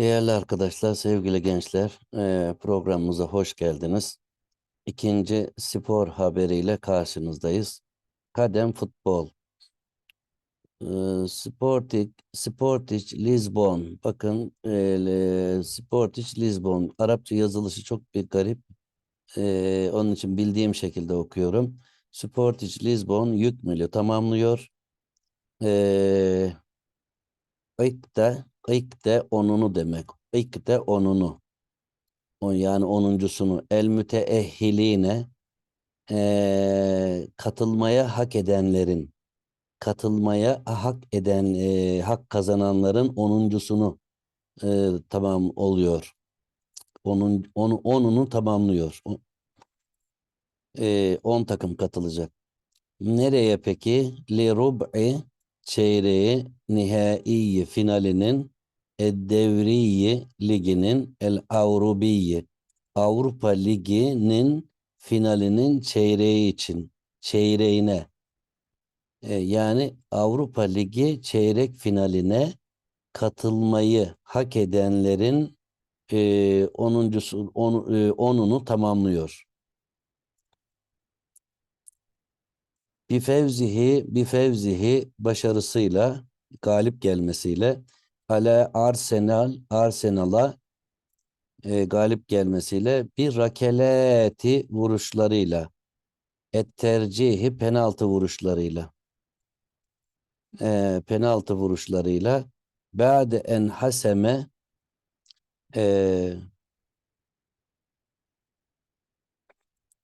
Değerli arkadaşlar, sevgili gençler, eee, programımıza hoş geldiniz. İkinci spor haberiyle karşınızdayız. Kadem futbol. Eee, Sporting, Sporting Lisbon. Bakın, eee, le- Sporting Lisbon. Arapça yazılışı çok bir garip. Onun için bildiğim şekilde okuyorum. Sporting Lisbon yükmülü tamamlıyor. Eee de onunu demek. İlk de onunu. O yani onuncusunu el müteehhiline eee, katılmaya hak edenlerin katılmaya hak eden eee, hak kazananların onuncusunu eee, tamam oluyor. Onun onu onunu tamamlıyor. O- eee, 10 takım katılacak. Nereye peki? Li rub'i çeyreği nihai finalinin Eddevriyi liginin El Avrubiyi Avrupa Ligi'nin finalinin çeyreği için çeyreğine e, yani Avrupa Ligi çeyrek finaline katılmayı hak edenlerin e, onuncusu on, e, onunu tamamlıyor. Bir fevzihi, bir fevzihi başarısıyla, galip gelmesiyle ala Arsenal, Arsenal'a e, galip gelmesiyle bir rakeleti vuruşlarıyla et tercihi penaltı vuruşlarıyla e, penaltı vuruşlarıyla ba'de en haseme e,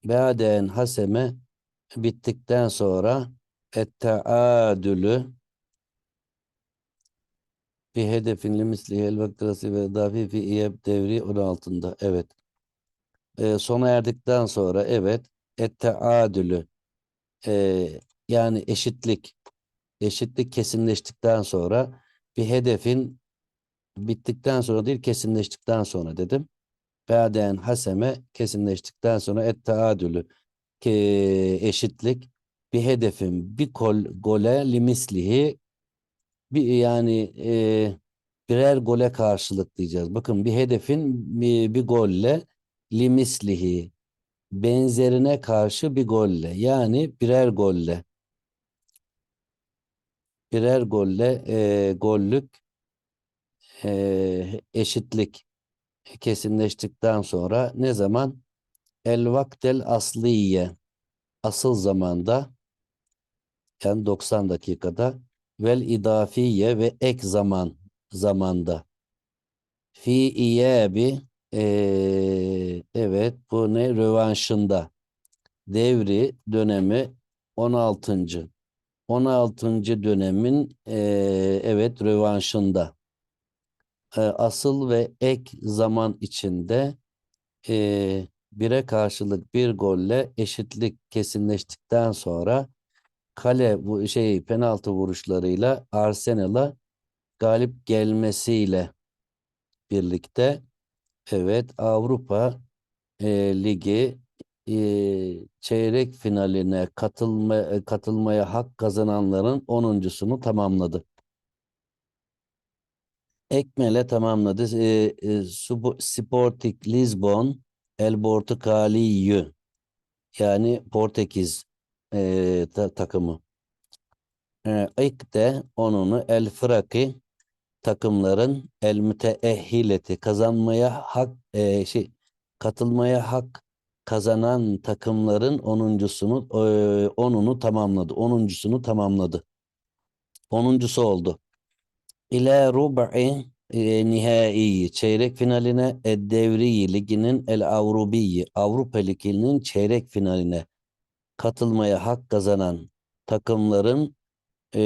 ba'de en haseme bittikten sonra et taadülü bir hedefin limislihi el vaktası ve dafi fi iyeb devri onun altında. Evet. Ee, sona erdikten sonra evet et taadülü ee, yani eşitlik eşitlik kesinleştikten sonra bir hedefin bittikten sonra değil kesinleştikten sonra dedim. Ba'den haseme kesinleştikten sonra et ki eşitlik bir hedefin bir kol, gole limislihi bir yani e, birer gole karşılık diyeceğiz. Bakın bir hedefin bir, bir golle limislihi benzerine karşı bir golle yani birer golle birer golle e, gollük e, eşitlik kesinleştikten sonra ne zaman el vaktel asliye. Asıl zamanda yani 90 dakikada. Vel idafiye ve ek zaman zamanda. Fi iyabi eee, evet bu ne? Rövanşında. Devri dönemi 16. 16. dönemin eee, evet rövanşında. Eee, asıl ve ek zaman içinde eee bire karşılık bir golle eşitlik kesinleştikten sonra kale bu şey penaltı vuruşlarıyla Arsenal'a galip gelmesiyle birlikte evet Avrupa e, Ligi e, çeyrek finaline katılma, e, katılmaya hak kazananların onuncusunu tamamladı. Ekmele tamamladı. E, e, Sporting Lisbon El Portugaliyü yani Portekiz e, ta- takımı. E, ilk de onunu El Fraki takımların el müteehhileti kazanmaya hak e, şey katılmaya hak kazanan takımların onuncusunu e, onunu tamamladı. Onuncusunu tamamladı. Onuncusu oldu. İle rub'i e, nihai çeyrek finaline Eddevri liginin el Avrubi Avrupa Ligi'nin çeyrek finaline katılmaya hak kazanan takımların e,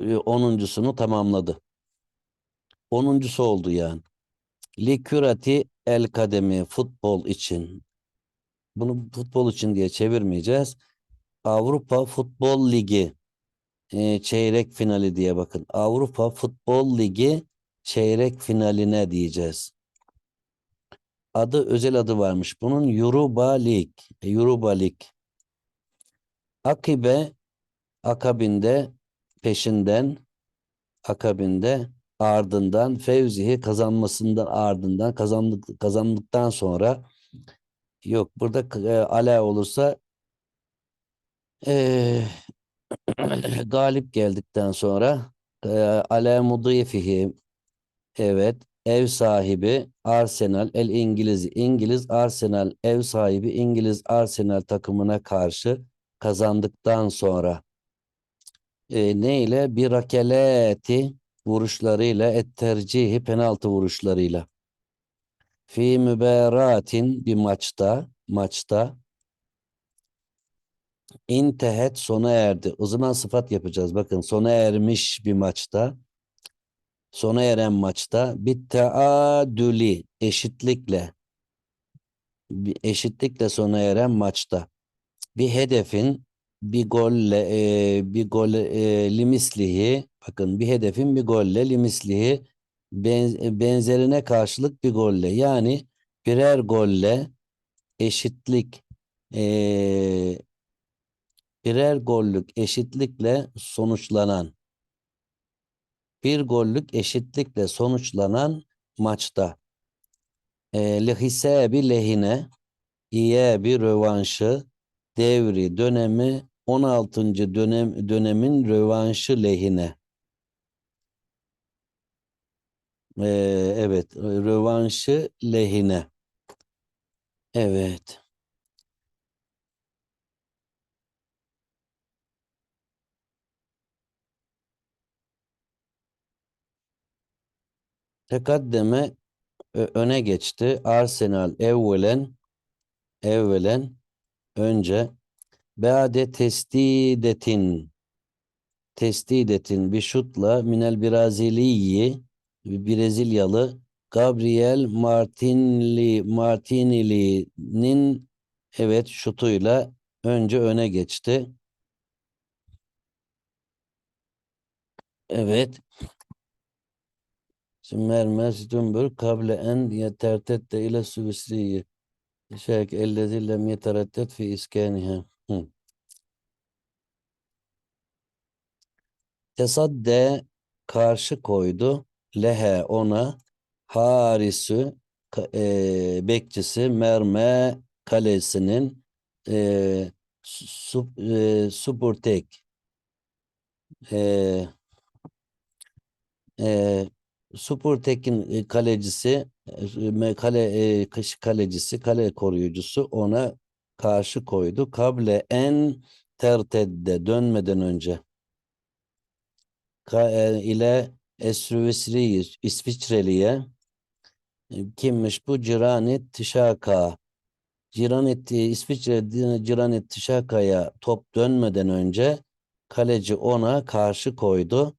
e, onuncusunu tamamladı. Onuncusu oldu yani. Likürati el kademi futbol için. Bunu futbol için diye çevirmeyeceğiz. Avrupa Futbol Ligi e, çeyrek finali diye bakın. Avrupa Futbol Ligi çeyrek finaline diyeceğiz. Adı özel adı varmış. Bunun Europa Lig. e, Europa Lig. Akibe akabinde peşinden akabinde ardından fevzihi kazanmasından ardından kazandık kazandıktan sonra yok burada e, ala olursa e, galip geldikten sonra e, ala mudifihi evet ev sahibi Arsenal el İngiliz İngiliz Arsenal ev sahibi İngiliz Arsenal takımına karşı kazandıktan sonra e, ne ile bir rakeleti vuruşlarıyla et tercihi penaltı vuruşlarıyla fi müberatin bir maçta maçta intehet sona erdi. O zaman sıfat yapacağız. Bakın sona ermiş bir maçta sona eren maçta bir taadüli eşitlikle bir eşitlikle sona eren maçta bir hedefin bir golle e, bir gol e, limislihi bakın bir hedefin bir golle limislihi ben, benzerine karşılık bir golle yani birer golle eşitlik e, birer gollük eşitlikle sonuçlanan bir gollük eşitlikle sonuçlanan maçta e, lihisebi lehine iye bir rövanşı devri dönemi 16. dönem dönemin rövanşı lehine. Ee, evet, rövanşı lehine. Evet. Tekaddeme öne geçti. Arsenal evvelen evvelen önce Beade testidetin testidetin bir şutla minel Braziliyi Brezilyalı Gabriel Martinli Martinelli'nin evet şutuyla önce öne geçti. Evet. Şimdi Mermer Stümber kable en yetertette ile süvisriyi şek ellezi lem yeterettet fi iskaniha. Tesadde karşı koydu. Lehe ona harisü e, bekçisi merme kalesinin e, sup, e, Supurtek e, e, Supurtek'in kalecisi e, kale e, kalecisi kale koruyucusu ona karşı koydu. Kable en tertedde dönmeden önce e, ile Esrüvisri İsviçreli'ye e, kimmiş bu? Ciranit Tişaka. Ciranit İsviçre Ciranit Tişaka'ya top dönmeden önce kaleci ona karşı koydu.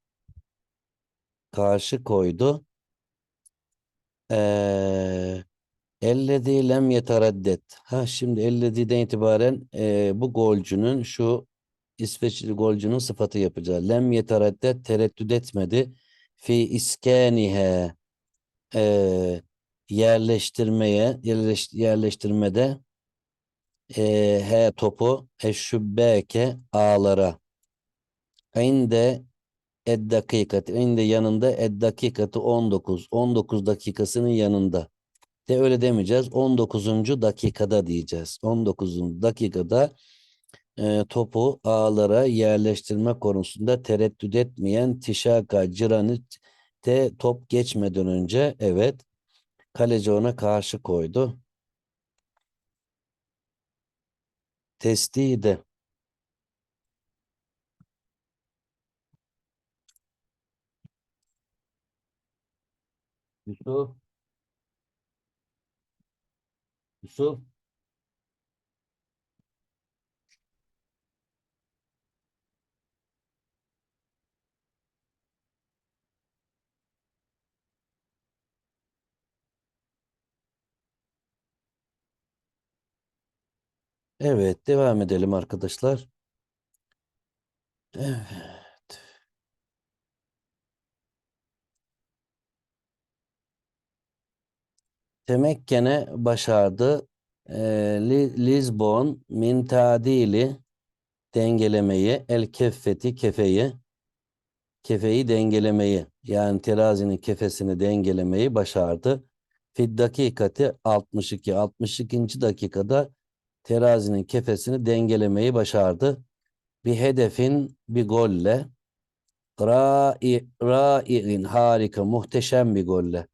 Karşı koydu. Ee, lem yetereddet. Ha şimdi ellezîden itibaren e, bu golcünün şu İsveçli golcünün sıfatı yapacağız. Lem yetereddet tereddüt etmedi. Fi iskanihe e, yerleştirmeye yerleş, yerleştirmede e, he topu eşşübbeke ağlara inde ed dakikati inde yanında ed dakikati 19 19 dakikasının yanında de öyle demeyeceğiz 19. dakikada diyeceğiz 19. dakikada e, topu ağlara yerleştirme konusunda tereddüt etmeyen Tişaka Ciranit'te top geçmeden önce evet kaleci ona karşı koydu. Testiydi. Yusuf. Yusuf. Evet, devam edelim arkadaşlar. Evet. Temekkene başardı. Ee, Lisbon min dengelemeyi, el keffeti kefeyi kefeyi dengelemeyi yani terazinin kefesini dengelemeyi başardı. Fid dakikati 62. 62. dakikada terazinin kefesini dengelemeyi başardı. Bir hedefin bir golle Ra'i, ra'i'in harika, muhteşem bir golle.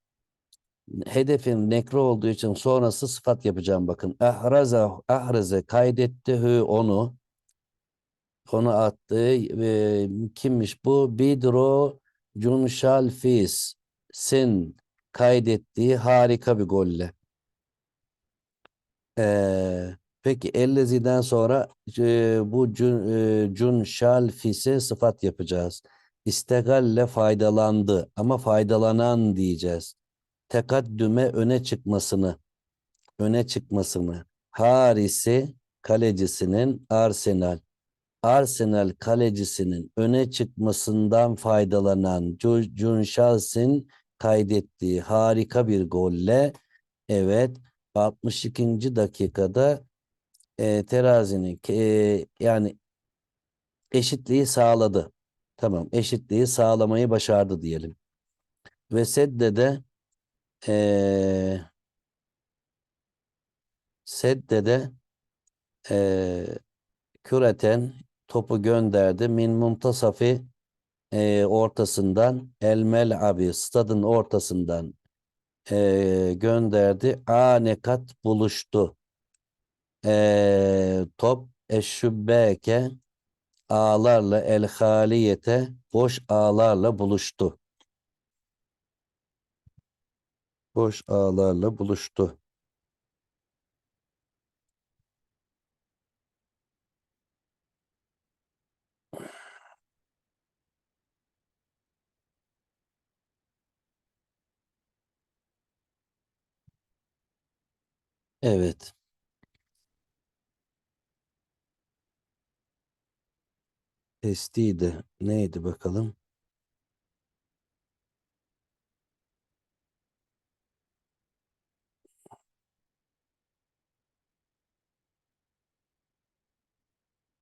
Hedefin nekro olduğu için sonrası sıfat yapacağım bakın. Ahraza, ahraze kaydetti hü onu. Onu attı. E, kimmiş bu? Bidro Cunşal Fis. Sin kaydettiği harika bir golle. Ee, peki Ellezi'den sonra e, bu cun, e, Cunşal Fis'e sıfat yapacağız. İstegalle faydalandı ama faydalanan diyeceğiz. Tekaddüme öne çıkmasını, öne çıkmasını. Harisi kalecisinin Arsenal. Arsenal kalecisinin öne çıkmasından faydalanan Cunşals'in kaydettiği harika bir golle evet 62. dakikada e, terazinin e, yani eşitliği sağladı. Tamam eşitliği sağlamayı başardı diyelim. Ve Sedde de e, Sedde de e, küreten topu gönderdi. Min muntasafi e, ortasından el abi stadın ortasından e, gönderdi. Anekat buluştu. E, top eşşübbeke ağlarla el haliyete boş ağlarla buluştu. Boş ağlarla buluştu. Evet. Testiydi. Neydi bakalım?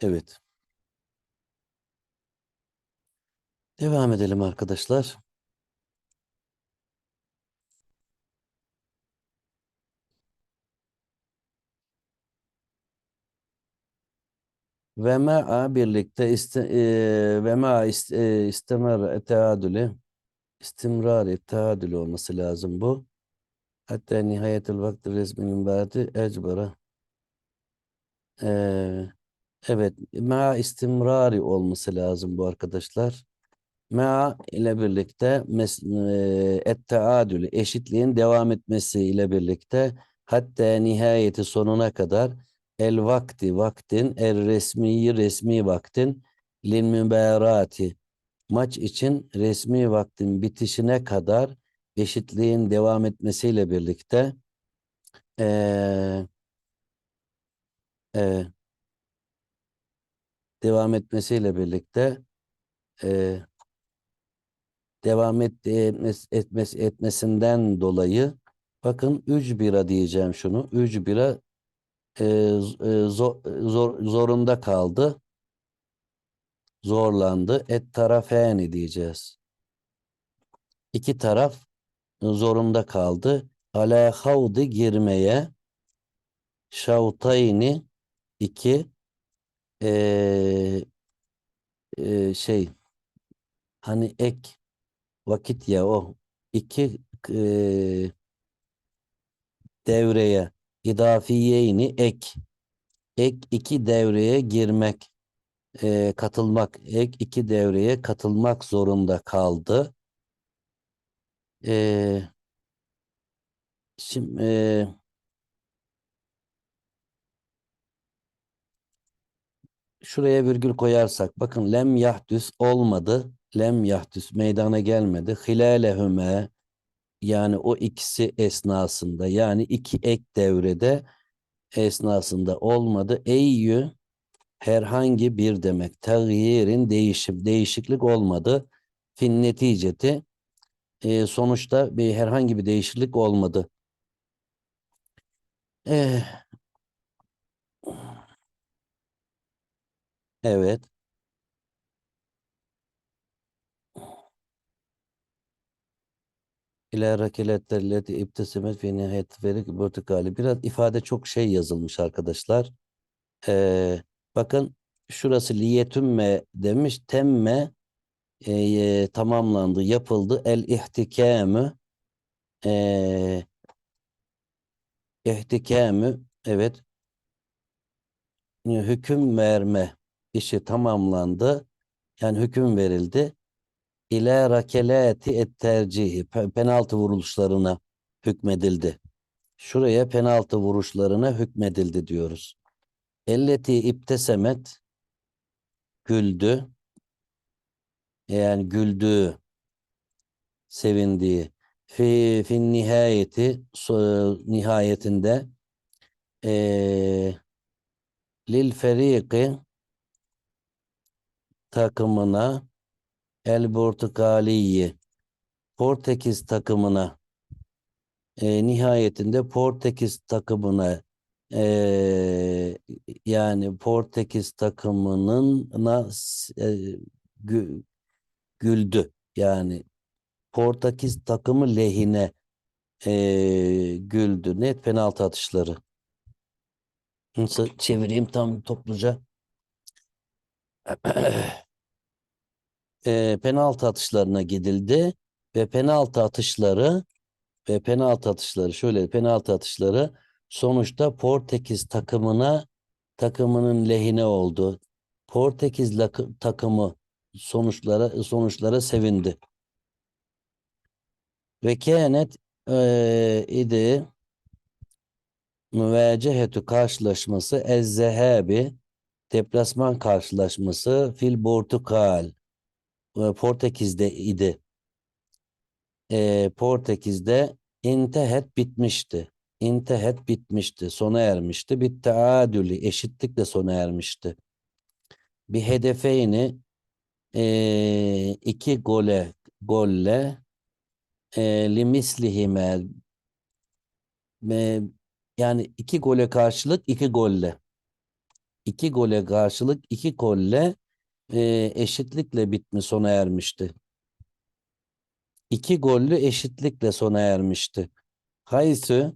Evet. Devam edelim arkadaşlar. Ve ma'a birlikte iste, e, ve ma ist, e, istemar teadülü istimrar teadülü olması lazım bu. Hatta nihayetel vakti resminin ba'di ecbara. Ee, evet, ma istimrari olması lazım bu arkadaşlar. Ma ile birlikte mes, e, et-teadülü eşitliğin devam etmesi ile birlikte hatta nihayeti sonuna kadar el vakti vaktin el resmiyi resmi vaktin lil müberati maç için resmi vaktin bitişine kadar eşitliğin devam etmesiyle birlikte ee, e, devam etmesiyle birlikte e, devam et, etmez, etmez, etmesinden dolayı bakın üç bira diyeceğim şunu. Üç bira e, e, zor, zor, zorunda kaldı. Zorlandı. Et tarafeni diyeceğiz. İki taraf zorunda kaldı. Ala havdi girmeye şavtayni iki e, e, şey hani ek vakit ya o iki e, devreye idafiyeyni ek ek iki devreye girmek e, katılmak ek iki devreye katılmak zorunda kaldı. E, şimdi e, şuraya virgül koyarsak bakın lem yahdüs olmadı. Lem yahdüs meydana gelmedi. Hilalehüme yani o ikisi esnasında yani iki ek devrede esnasında olmadı. Eyyü herhangi bir demek. Tağyirin değişim, değişiklik olmadı. Fin neticeti e, sonuçta bir herhangi bir değişiklik olmadı. Eh, evet. İlâ rakeletterleti ibtesemet fi nihayet ferik portakali. Biraz ifade çok şey yazılmış arkadaşlar. Ee, bakın şurası liyetümme demiş. Temme e, tamamlandı, yapıldı. El ihtikamı e, ihtikamı evet hüküm verme işi tamamlandı. Yani hüküm verildi. İlâ rakelâti et tercihi pe- penaltı vuruluşlarına hükmedildi. Şuraya penaltı vuruşlarına hükmedildi diyoruz. Elleti iptesemet güldü. Yani güldüğü, sevindiği. Fi, fin nihayeti nihayetinde eee lil feriki takımına el Portukaliyi Portekiz takımına e, nihayetinde Portekiz takımına e, yani Portekiz takımının na, e, gü- güldü. Yani Portekiz takımı lehine e, güldü. Net penaltı atışları. Nasıl çevireyim tam topluca? e, penaltı atışlarına gidildi ve penaltı atışları ve penaltı atışları şöyle penaltı atışları sonuçta Portekiz takımına takımının lehine oldu. Portekiz takımı sonuçlara sonuçlara sevindi. Ve kânet e, idi müvecehetü karşılaşması ezzehebi deplasman karşılaşması fil Portugal e, Portekiz'de idi. E, Portekiz'de intehet bitmişti. İntehet bitmişti, sona ermişti. Bir taadülü, eşitlikle sona ermişti. Bir hedefeyni e, iki gole golle e, limislihime e, yani iki gole karşılık iki golle iki gole karşılık iki golle e, eşitlikle bitmi sona ermişti. İki gollü eşitlikle sona ermişti. Haysı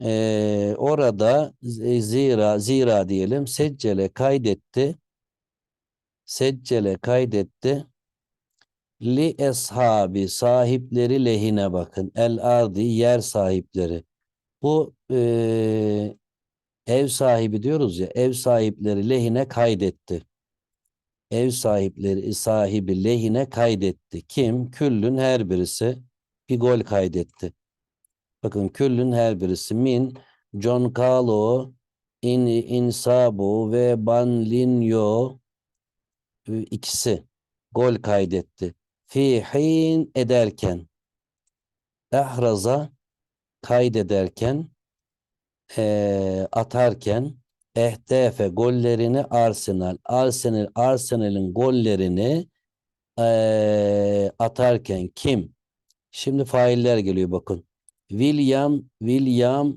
e, orada zira zira diyelim seccele kaydetti. Seccele kaydetti. Li eshabi sahipleri lehine bakın. El ardi yer sahipleri. Bu e, ev sahibi diyoruz ya ev sahipleri lehine kaydetti ev sahipleri sahibi lehine kaydetti. Kim? Küllün her birisi bir gol kaydetti. Bakın küllün her birisi min John Carlo in Insabo ve Banlinho e, ikisi gol kaydetti. Fi hin ederken ehraza kaydederken eee, atarken ehdefe gollerini Arsenal Arsenal Arsenal'in gollerini eee, atarken kim? Şimdi failler geliyor bakın. William William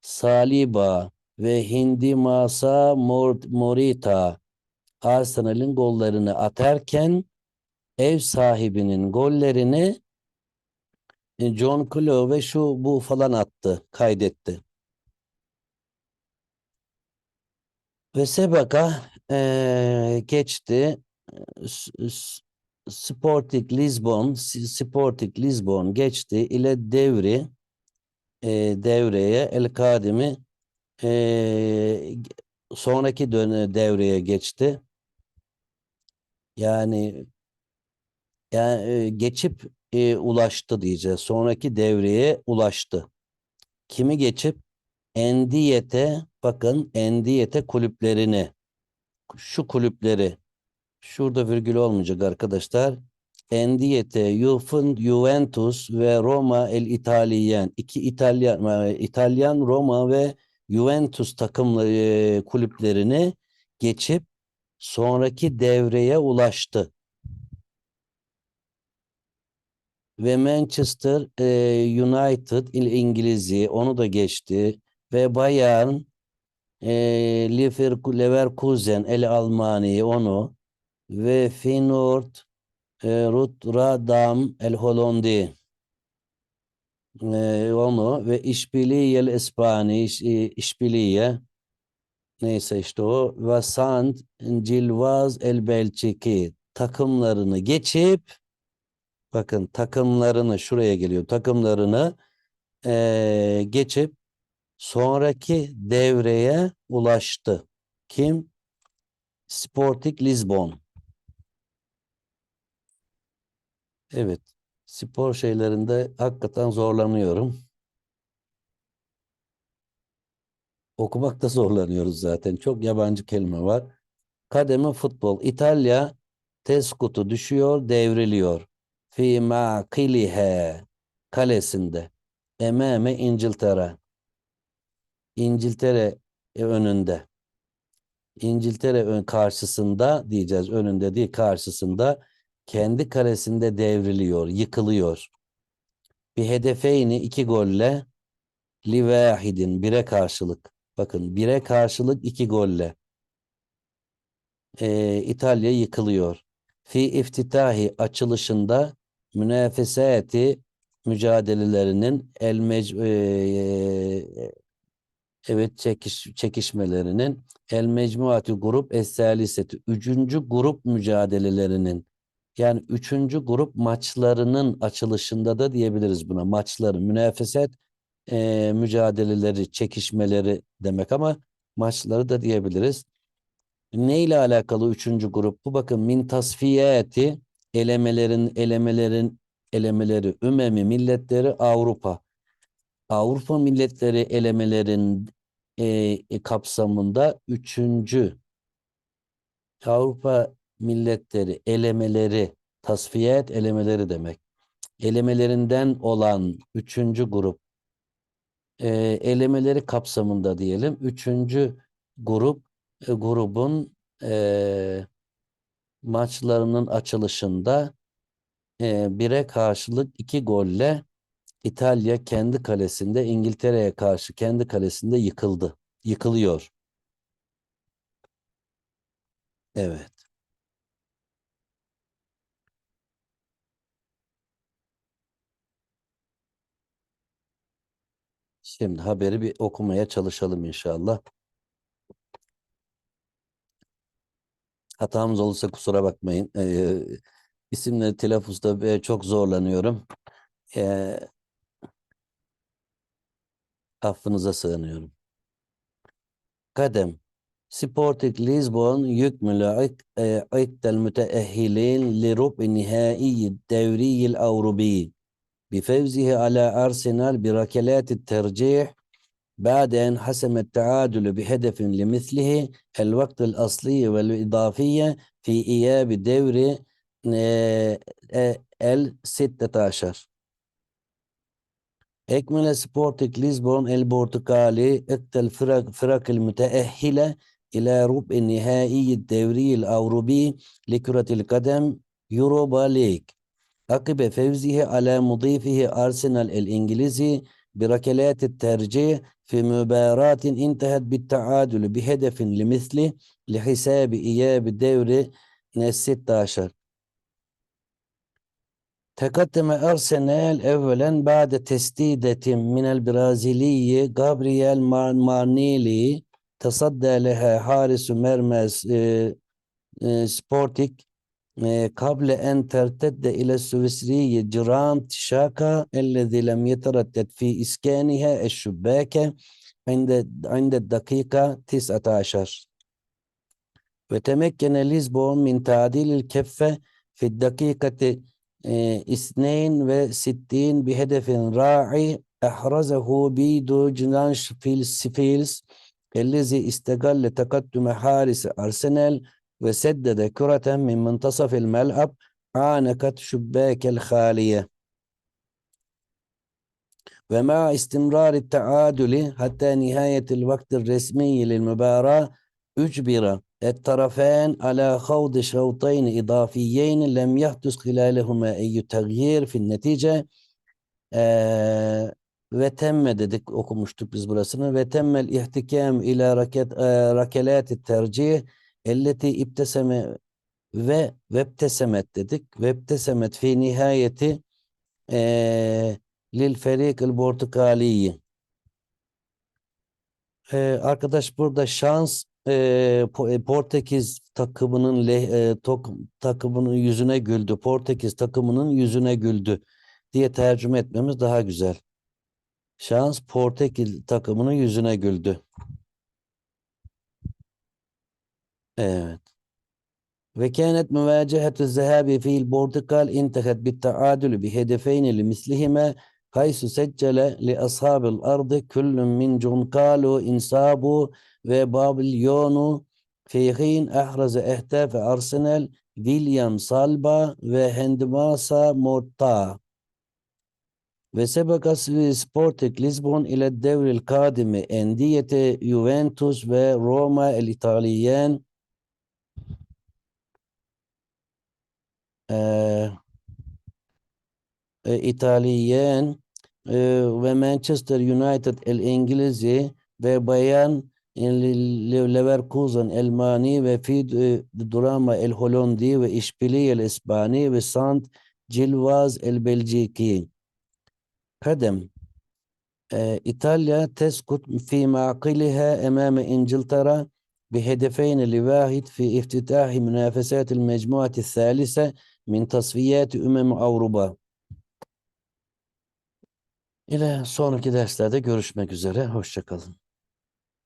Saliba ve Hindi Masa Mor- Morita Arsenal'in gollerini atarken ev sahibinin gollerini e, John Clough ve şu bu falan attı, kaydetti. Ve Sebaka eee, geçti. Sporting Lisbon, Sporting Lisbon geçti ile devri eee, devreye El Kadimi g- sonraki döne devreye geçti. Yani yani e, geçip e, ulaştı diyeceğiz. Sonraki devreye ulaştı. Kimi geçip Endiyete bakın Endiyete kulüplerini şu kulüpleri şurada virgül olmayacak arkadaşlar. Endiyete, Juven- Juventus ve Roma el İtalyan iki İtalyan e, İtalyan Roma ve Juventus takımları e, kulüplerini geçip sonraki devreye ulaştı. ve Manchester e, United il İngilizi onu da geçti ve Bayern e, Lever- Leverkusen el Almani onu ve Feyenoord e, Rotterdam el Hollandi e, onu ve İşbiliyel İspani, iş, e, İşbiliye neyse işte o ve Sant Cilvaz El Belçiki takımlarını geçip bakın takımlarını şuraya geliyor takımlarını e, geçip sonraki devreye ulaştı. Kim? Sporting Lisbon. Evet. Spor şeylerinde hakikaten zorlanıyorum. Okumakta zorlanıyoruz zaten. Çok yabancı kelime var. Kademe futbol. İtalya Teskutu düşüyor, devriliyor. Fi ma'kilihe kalesinde. Emame İngiltere. İngiltere önünde. İngiltere ön karşısında diyeceğiz önünde değil karşısında kendi kalesinde devriliyor, yıkılıyor. Bir hedefeyni iki golle livahidin bire karşılık. Bakın bire karşılık iki golle. Ee, İtalya yıkılıyor. Fi iftitahi açılışında münafesati mücadelelerinin el mec- e, evet çekiş, çekişmelerinin el mecmuati grup es-saliseti üçüncü grup mücadelelerinin yani üçüncü grup maçlarının açılışında da diyebiliriz buna maçların münafeset e, mücadeleleri çekişmeleri demek ama maçları da diyebiliriz. Ne ile alakalı üçüncü grup? Bu bakın min tasfiyeti elemelerin elemelerin elemeleri ümemi milletleri Avrupa. Avrupa milletleri elemelerin e, e, kapsamında üçüncü Avrupa milletleri elemeleri tasfiyet elemeleri demek. Elemelerinden olan üçüncü grup e, elemeleri kapsamında diyelim. Üçüncü grup e, grubun e, maçlarının açılışında e, bire karşılık iki golle İtalya kendi kalesinde İngiltere'ye karşı kendi kalesinde yıkıldı. Yıkılıyor. Evet. Şimdi haberi bir okumaya çalışalım inşallah. Hatamız olursa kusura bakmayın. Ee, isimleri telaffuzda e, çok zorlanıyorum. Ee, affınıza sığınıyorum. Kadem. Sporting Lisbon يكمل عقد المتأهلين لربع نهائي الدوري الأوروبي بفوزه على أرسنال بركلات الترجيح بعد أن حسم التعادل بهدف لمثله الوقت الأصلي والإضافية في إياب الدوري ال16 أكمل سبورتك لشبونة البرتغالي إحدى الفرق فرق المتأهلة إلى ربع نهائي الدوري الأوروبي لكرة القدم يوروبا ليج. عقب فوزه على مضيفه أرسنال الإنجليزي بركلات الترجيح في مباراة انتهت بالتعادل بهدف لمثله لحساب إياب الدوري 16 تقدم أرسنال أولا بعد تسديدة من البرازيلي غابرييل مار- مارنيلي. تصدى لها حارس مرمى آه، آه، سبورتيك آه، قبل أن ترتد إلى السويسري جرانت شاكا الذي لم يتردد في إسكانها الشباك عند عند الدقيقة 19 وتمكن لشبون من تعديل الكفة في الدقيقة 62 بهدف راعي أحرزه بيدو جنانش فيلس فيلس الذي استغل تقدم حارس أرسنال وسدد كرة من منتصف الملعب عانقت شباك الخالية. ومع استمرار التعادل حتى نهاية الوقت الرسمي للمباراة أجبر الطرفان على خوض شوطين إضافيين لم يحدث خلالهما أي تغيير في النتيجة آه ve temme dedik okumuştuk biz burasını ve temmel ihtikam ila raket e, rakelati tercih elleti ibteseme ve vebtesemet dedik vebtesemet fi nihayeti e, للفريق البرتغالي Ee, arkadaş burada şans e, e, Portekiz takımının le, e, tok- takımının yüzüne güldü. Portekiz takımının yüzüne güldü diye tercüme etmemiz daha güzel. Şans Portekiz takımının yüzüne güldü. Evet. Kaysu seccele li ashabil ardı küllüm min cunkalu insabu ve babilyonu fihin ahraze ehte ve arsenel William Salba ve Hendmasa Morta. Ve sebeka Sporting Lisbon ile devril kadimi endiyete Juventus ve Roma el İtalyen ee, İtalyan ve Manchester United el İngilizi ve Bayan Leverkusen Elmani ve Fid Drama el Hollandi ve İşbirliği el İspani ve Sant Cilvaz el Belçiki. قدم إيطاليا تسقط في معقلها أمام إنجلترا بهدفين لواحد في افتتاح منافسات المجموعة الثالثة من تصفيات أمم أوروبا İle sonraki derslerde görüşmek üzere. Hoşça kalın.